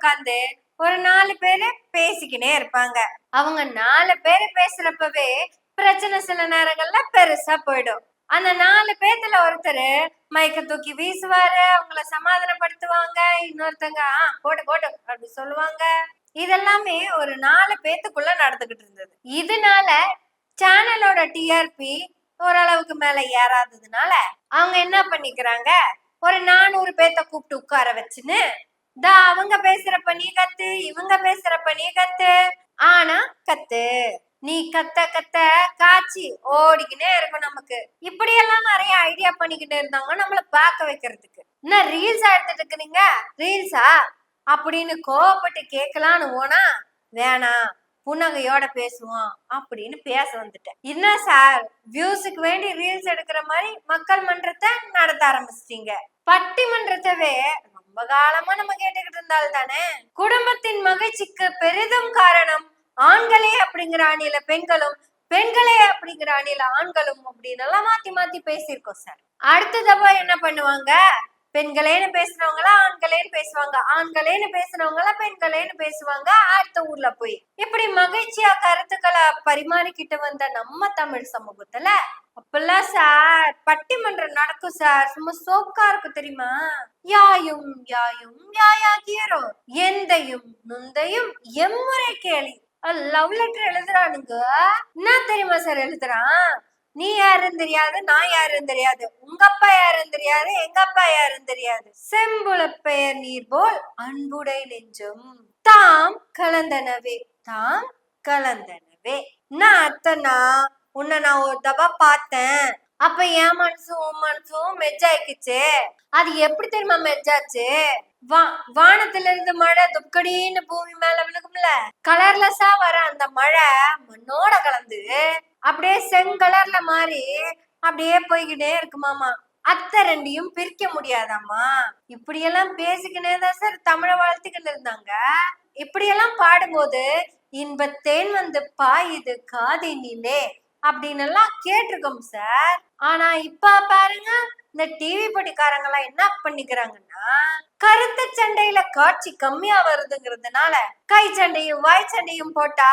உட்காந்து ஒரு நாலு பேரு பேசிக்கினே இருப்பாங்க. அவங்க நாலு பேரு பேசுறப்பவே பிரச்சனை சில நேரங்கள்ல பெருசா போயிடும். அந்த நாலு பேத்துல ஒருத்தர் மைக்க தூக்கி வீசுவாரு அவங்கள சமாதானப்படுத்துவாங்க இன்னொருத்தங்க ஆ போடு போடு அப்படி சொல்லுவாங்க. இதெல்லாமே ஒரு நாலு பேத்துக்குள்ள நடந்துகிட்டு இருந்தது. இதனால சேனலோட டிஆர்பி ஓரளவுக்கு மேல ஏறாததுனால அவங்க என்ன பண்ணிக்கிறாங்க? ஒரு நானூறு பேத்த கூப்பிட்டு உட்கார வச்சுன்னு தா அவங்க பேசுறப்ப நீ கத்து இவங்க பேசுறப்ப நீ கத்து. ஆனா கத்து. நீ கத்த கத்த காட்சி ஓடிக்கினே இருக்கும் நமக்கு. இப்படி எல்லாம் நிறைய ஐடியா பண்ணிக்கிட்டு இருந்தாங்க நம்மள பார்க்க வைக்கிறதுக்கு. என்ன ரீல்ஸா எடுத்துட்டு இருக்கிறீங்க? ரீல்ஸா அப்படின்னு கோவப்பட்டு கேட்கலான்னு போனா வேணாம் புன்னகையோட பேசுவோம் அப்படின்னு பேச வந்துட்டேன். என்ன சார் வியூஸுக்கு வேண்டி ரீல்ஸ் எடுக்கிற மாதிரி மக்கள் மன்றத்தை நடத்த ஆரம்பிச்சிட்டீங்க? பட்டிமன்றத்தவே ரொம்ப காலமா நம்ம கேட்டுக்கிட்டு இருந்தால் தானே? குடும்பத்தின் மகிழ்ச்சிக்கு பெரிதும் காரணம் ஆண்களே அப்படிங்கிற அணியில பெண்களும் பெண்களே அப்படிங்கிற அணியில ஆண்களும் அப்படின்னு எல்லாம் மாத்தி மாத்தி பேசியிருக்கோம் சார். அடுத்த என்ன பண்ணுவாங்க? பெண்களேன்னு பேசுறவங்களா பேசுவாங்க. ஆண்களேன்னு எல்லாம் பெண்களேன்னு பேசுவாங்க. அடுத்த ஊர்ல போய். இப்படி மகிழ்ச்சியா கருத்துக்களை பரிமாறிக்கிட்டு வந்த நம்ம தமிழ் சமூகத்துல அப்பெல்லாம் சார் பட்டிமன்றம் நடக்கும் சார். சும்மா சோக்கா இருக்கு தெரியுமா? யாயும் யாயும் யாயாகியரோ எந்தையும் நுந்தையும் எம்முறை கேளி லவ் லெட்டர் எழுதுறானுங்க. என்ன தெரியுமா சார் எழுதுறான்? நீ யாருன்னு தெரியாது நான் யாருன்னு தெரியாது. உங்க அப்பா யாருன்னு தெரியாது எங்க அப்பா யாருன்னு தெரியாது. செம்புல பெயர் நீர் போல் அன்புடை நெஞ்சும். தாம் கலந்தனவே தாம் கலந்தனவே. நான் அத்தனா உன்னை நான் ஒரு தபா பார்த்தேன். அப்ப என் மனசும் உன் மனசும் மெஜ்ஜாயிக்குச்சு அது எப்படி தெரியுமா மெஜ்ஜாச்சு வா வானத்துல இருந்து மழை துப்கடின்னு பூமி மேல விழுகும்ல. கலர்லெஸ்ஸா வர அந்த மழை மண்ணோட கலந்து அப்படியே செங்கலர்ல மாறி அப்படியே போய்கிட்டே இருக்குமாமா அத்தை ரெண்டையும் பிரிக்க முடியாதாம்மா? இப்படியெல்லாம் பேசிக்கினே தான் சார் தமிழை வளர்த்துக்கிட்டு இருந்தாங்க. இப்படியெல்லாம் பாடும்போது இன்பத்தேன் வந்து பாயுது காதினிலே அப்படின்னு எல்லாம் கேட்டிருக்கோம் சார். ஆனா இப்ப பாருங்க இந்த டிவி படிக்காரங்க எல்லாம் என்ன பண்ணிக்கிறாங்கன்னா கருத்து சண்டையில காட்சி கம்மியா வருதுங்கிறதுனால கை சண்டையும் வாய் சண்டையும் போட்டா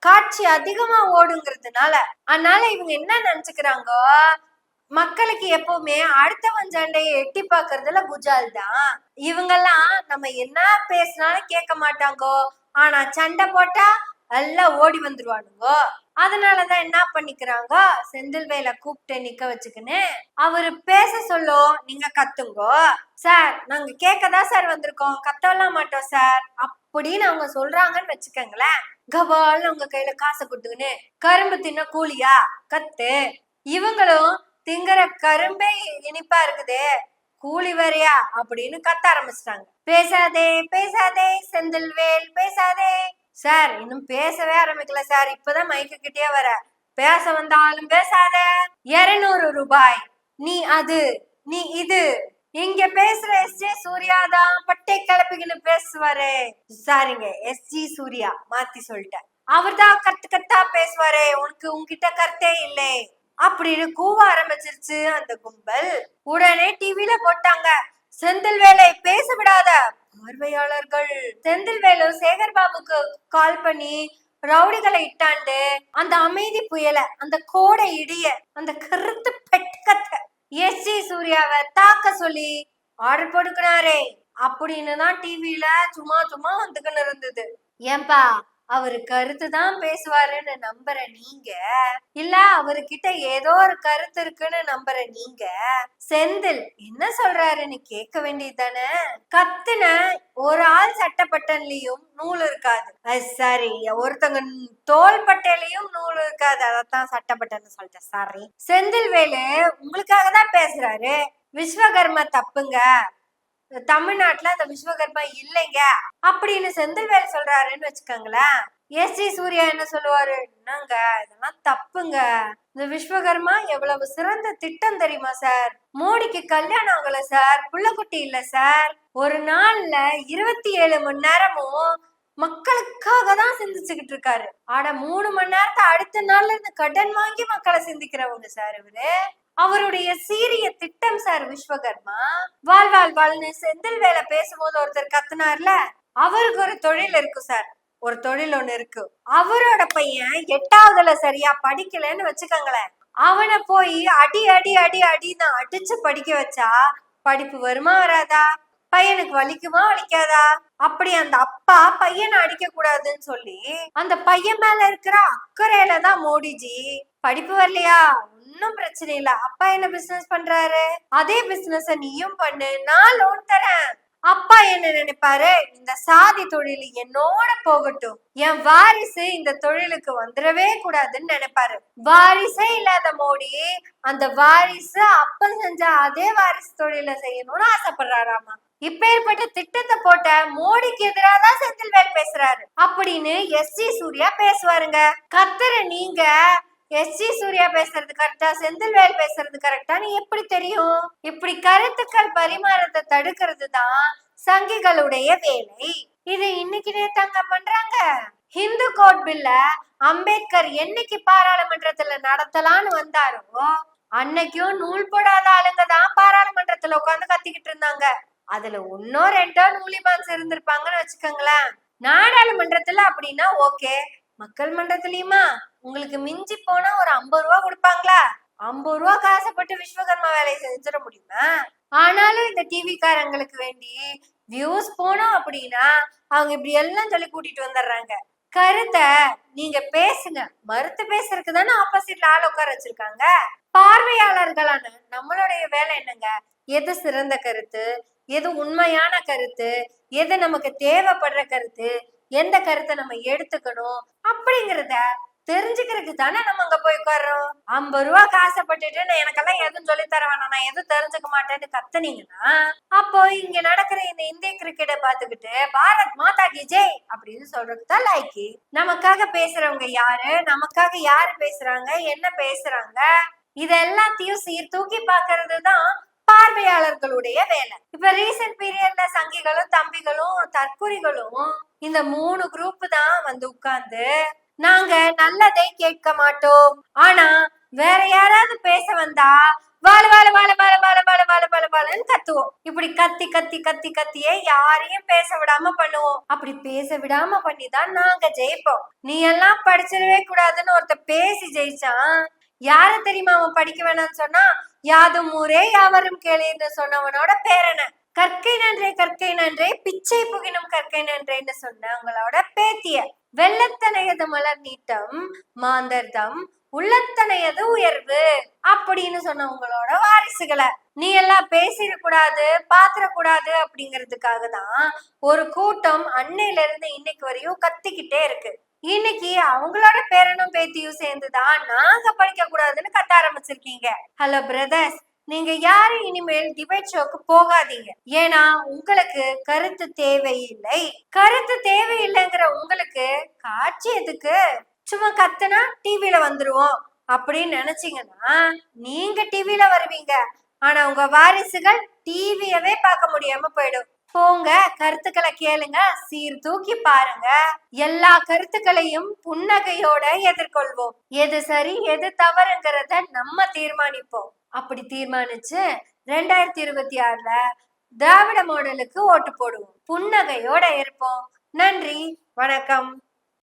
காட்சி அதிகமா ஓடுங்கிறதுனால அதனால இவங்க என்ன நினைச்சுக்கிறாங்க மக்களுக்கு எப்பவுமே அடுத்தவன் சண்டையை எட்டி பாக்குறதுல குஜால் தான். இவங்கெல்லாம் நம்ம என்ன பேசினாலும் கேட்க மாட்டாங்கோ. ஆனா சண்டை போட்டா எல்லாம் ஓடி வந்துருவானுங்கோ. அதனாலதான் என்ன பண்ணிக்கிறாங்க செந்தில்வேல கூப்பிட்டு நிக்க வச்சுக்கின்னு அவரு பேச சொல்லோ நீங்க கத்துங்கோ. சார் நாங்க கேட்கதான் சார் வந்திருக்கோம். கத்தவெல்லாம் மாட்டோம் சார். அப்படின்னு அவங்க சொல்றாங்கன்னு வச்சுக்கோங்களேன். கபால்னு உங்க கையில காசை கொடுத்துக்கின்னு கரும்பு தின்ன கூலியா? கத்து. இவங்களும் திங்கிற கரும்பே இனிப்பா இருக்குதே. கூலி வரையா அப்படின்னு கத்த ஆரம்பிச்சிட்டாங்க. பேசாதே பேசாதே செந்தில்வேல் பேசாதே. சார் இன்னும் பேசவே ஆரம்பிக்கல சார். இப்பதான் மைக்கு கிட்டே வர. பேச வந்தாலும் பேசாத. இருநூறு ரூபாய். நீ அது நீ இது. இங்க பேசுற எஸ் ஜே சூர்யா தான். பட்டை பேசுவாரு. சாரிங்க எஸ் ஜி சூர்யா மாத்தி சொல்லிட்டேன். அவர்தான் கத்து கத்தா பேசுவாரு. உனக்கு உன்கிட்ட கருத்தே இல்லை. அப்படின்னு கூவ ஆரம்பிச்சிருச்சு அந்த கும்பல். உடனே டிவில போட்டாங்க. செந்தில் வேலை பேச விடாத பார்வையாளர்கள். செந்தில் வேலு சேகர் பாபுக்கு கால் பண்ணி ரவுடிகளை இட்டாண்டு அந்த அமைதி புயல அந்த கோடை இடிய அந்த கருத்து பெட்கத்தை எஸ் ஜி சூர்யாவை தாக்க சொல்லி ஆர்டர் போட்டுக்கினாரே. அப்படின்னு தான் டிவில சும்மா சும்மா வந்துக்கின்னு இருந்தது. ஏன்பா அவரு கருத்து தான் பேசுவாருன்னு நம்புற நீங்க? இல்ல அவர்கிட்ட ஏதோ ஒரு கருத்து இருக்குன்னு நம்புற நீங்க? செந்தில் என்ன சொல்றாருன்னு கேட்க வேண்டியது தானே கத்துன ஒரு ஆள் சட்டப்பட்டன்லயும் நூல் இருக்காது. அது சரி ஒருத்தங்க தோல் பட்டையிலையும் நூல் இருக்காது. அதத்தான் சட்டப்பட்டன்னு சொல்லிட்டேன். சாரி செந்தில் வேலு உங்களுக்காக தான் பேசுறாரு. விஸ்வகர்ம தப்புங்க. தமிழ்நாட்டுல அந்த விஸ்வகர்மா இல்லைங்க. அப்படின்னு செந்தில்வேல் சொல்றாருன்னு வச்சுக்கோங்களேன். எஸ் ஜி சூர்யா என்ன சொல்லுவாரு? என்னங்க? இதெல்லாம் தப்புங்க. இந்த விஸ்வகர்மா எவ்வளவு சிறந்த திட்டம் தெரியுமா சார்? மோடிக்கு கல்யாணம் ஆகல சார். புள்ளக்குட்டி இல்ல சார். ஒரு நாள்ல இருபத்தி ஏழு மணி நேரமும் மக்களுக்காக தான் சிந்திச்சுக்கிட்டு இருக்காரு. ஆனா மூணு மணி நேரத்தை அடுத்த நாள்ல இருந்து கடன் வாங்கி மக்களை சிந்திக்கிறவங்க சார் இவரு. அவருடைய சீரிய திட்டம் சார் விஸ்வகர்மா. வாழ் வாழ் வாழ்னு செந்தில் வேலை பேசும்போது ஒருத்தர் கத்துனார்ல அவருக்கு ஒரு தொழில் இருக்கு சார். ஒரு தொழில் ஒண்ணு இருக்கு. அவரோட பையன் எட்டாவதுல சரியா படிக்கலைன்னு வச்சுக்கோங்களேன். அவனை போய் அடி அடி அடி அடின்னு அடிச்சு படிக்க வச்சா படிப்பு வருமா வராதா? பையனுக்கு வலிக்குமா வலிக்காதா? அப்படி அந்த அப்பா பையனை அடிக்க கூடாதுன்னு சொல்லி அந்த பையன் மேல இருக்கிற அக்கறையில தான் மோடிஜி படிப்பு வரலையா? ஒன்னும் பிரச்சனை இல்ல. அப்பா என்ன பிசினஸ் பண்றாரு? அதே பிசினஸ் நீயும் பண்ணு. நான் லோன் தரேன். அப்பா என்ன நினைப்பாரு? இந்த சாதி தொழில் என்னோட போகட்டும். என் வாரிசு இந்த தொழிலுக்கு வந்துடவே கூடாதுன்னு நினைப்பாரு. வாரிசே இல்லாத மோடி அந்த வாரிசு அப்ப செஞ்ச அதே வாரிசு தொழில செய்யணும்னு ஆசைப்படுறாராமா. இப்பேற்பட்ட திட்டத்தை போட்ட மோடிக்கு எதிராக தான் செந்தில்வேல் பேசுறாரு. அப்படின்னு எஸ். ஜி. சூர்யா பேசுவாருங்க. கத்துற நீங்க எஸ் ஜி சூர்யா பேசுறது கரெக்டா செந்தில்வேல் பேசுறது கரெக்டான்னு எப்படி தெரியும்? இப்படி கருத்துக்கள் பரிமாறத்தை தடுக்கிறது தான் சங்கிகளுடைய வேலை. இது இன்னைக்கு நேத்தாங்க பண்றாங்க. ஹிந்து கோட் பில்ல அம்பேத்கர் என்னைக்கு பாராளுமன்றத்துல நடத்தலான்னு வந்தாரோ அன்னைக்கும் நூல் போடாத ஆளுங்க தான் பாராளுமன்றத்துல உட்காந்து கத்திக்கிட்டு இருந்தாங்க. அதுல ஒன்னோ ரெண்டோ நூலிபான்ஸ் இருந்திருப்பாங்கன்னு வச்சுக்கோங்களேன். நாடாளுமன்றத்துல அப்படின்னா ஓகே மக்கள் மன்றத்துலயுமா? உங்களுக்கு மிஞ்சி போனா ஒரு ஐம்பது ரூபா கொடுப்பாங்களா? ஐம்பது ரூபா காசப்பட்டு விஸ்வகர்மா வேலையை செஞ்சிட முடியுமா? ஆனாலும் இந்த டிவிக்காரங்களுக்கு வேண்டி வியூஸ் போனோம் அப்படின்னா அவங்க இப்படி எல்லாம் சொல்லி கூட்டிட்டு வந்துடுறாங்க. கருத்தை நீங்க பேசுங்க. மறுத்து பேசுறதுக்கு தானே ஆப்போசிட்ல ஆள் உட்கார வச்சிருக்காங்க. பார்வையாளர்களான நம்மளுடைய வேலை என்னங்க? எது சிறந்த கருத்து? எது உண்மையான கருத்து? எது நமக்கு தேவைப்படுற கருத்து? எந்த கருத்தை நம்ம எடுத்துக்கணும் அப்படிங்கறத தெரிஞ்சுக்கிறதுக்கு தானே நம்ம அங்க போய் உட்கார்றோம். ஐம்பது ரூபா காசப்பட்டுட்டு நான் எனக்கெல்லாம் எதுவும் சொல்லி தர வேணாம். நான் எதுவும் தெரிஞ்சுக்க மாட்டேன்னு கத்துனீங்கன்னா அப்போ இங்க நடக்கிற இந்த இந்திய கிரிக்கெட்டை பாத்துக்கிட்டு பாரத் மாதா கி ஜெய் அப்படின்னு சொல்றதுக்கு தான் லாய்க்கு நமக்காக பேசுறவங்க யாரு? நமக்காக யாரு பேசுறாங்க? என்ன பேசுறாங்க? இது எல்லாத்தையும் சீர் தூக்கி பாக்குறது தான் பார்வையாளர்களுடைய வேலை. இப்ப ரீசெண்ட் பீரியட்ல சங்கிகளும் தம்பிகளும் தற்குறிகளும் இந்த மூணு குரூப் தான் வந்து உட்கார்ந்து நாங்க நல்லதை கேட்க மாட்டோம். ஆனா வேற யாராவது பேச வந்தா வாழ வாழ வாழ வாழ வாழ வாழ வாழ வாழ வாழன்னு கத்துவோம். இப்படி கத்தி கத்தி கத்தி கத்தியே யாரையும் பேச விடாம பண்ணுவோம். அப்படி பேச விடாம பண்ணி தான் நாங்க ஜெயிப்போம். நீ எல்லாம் படிச்சிடவே கூடாதுன்னு ஒருத்த பேசி ஜெயிச்சான். யார தெரியுமா அவன் படிக்க வேணாம்னு சொன்னா யாதும் ஊரே யாவரும் கேளுன்னு சொன்னவனோட பேரன. கற்கை நன்றே கற்கை நன்றே பிச்சை புகினும் கற்கை நன்றேன்னு சொன்னவங்களோட பேத்திய. வெள்ளத்தனையது மலர் நீட்டம் மாந்தர்தம் உள்ளத்தனையது உயர்வு அப்படின்னு சொன்னவங்களோட வாரிசுகளை. நீ எல்லாம் பேசிடக்கூடாது பாத்திரக்கூடாது அப்படிங்கிறதுக்காக தான் ஒரு கூட்டம் அன்னையில இருந்து இன்னைக்கு வரையும் கத்திக்கிட்டே இருக்கு. இன்னைக்கு அவங்களோட பேரனும் பேத்தியும் சேர்ந்துதான் நாங்க படிக்க கூடாதுன்னு கத்த ஆரம்பிச்சிருக்கீங்க. ஹலோ பிரதர்ஸ் நீங்க யாரும் இனிமேல் டிபேட் ஷோக்கு போகாதீங்க. ஏன்னா உங்களுக்கு கருத்து தேவையில்லை. கருத்து தேவையில்லைங்கிற உங்களுக்கு காட்சி எதுக்கு? சும்மா கத்துனா டிவில வந்துருவோம். அப்படின்னு நினைச்சீங்கன்னா நீங்க டிவில வருவீங்க. ஆனா உங்க வாரிசுகள் டிவியவே பார்க்க முடியாம போயிடும். போங்க கருத்துக்களை கேளுங்க சீர் தூக்கி பாருங்க. எல்லா கருத்துக்களையும் புன்னகையோட எதிர்கொள்வோம். எது சரி எது தவறுங்கிறத நம்ம தீர்மானிப்போம். அப்படி தீர்மானிச்சு ரெண்டாயிரத்தி இருபத்தி ஆறுல திராவிட மாடலுக்கு ஓட்டு போடுவோம். புன்னகையோட இருப்போம். நன்றி வணக்கம்.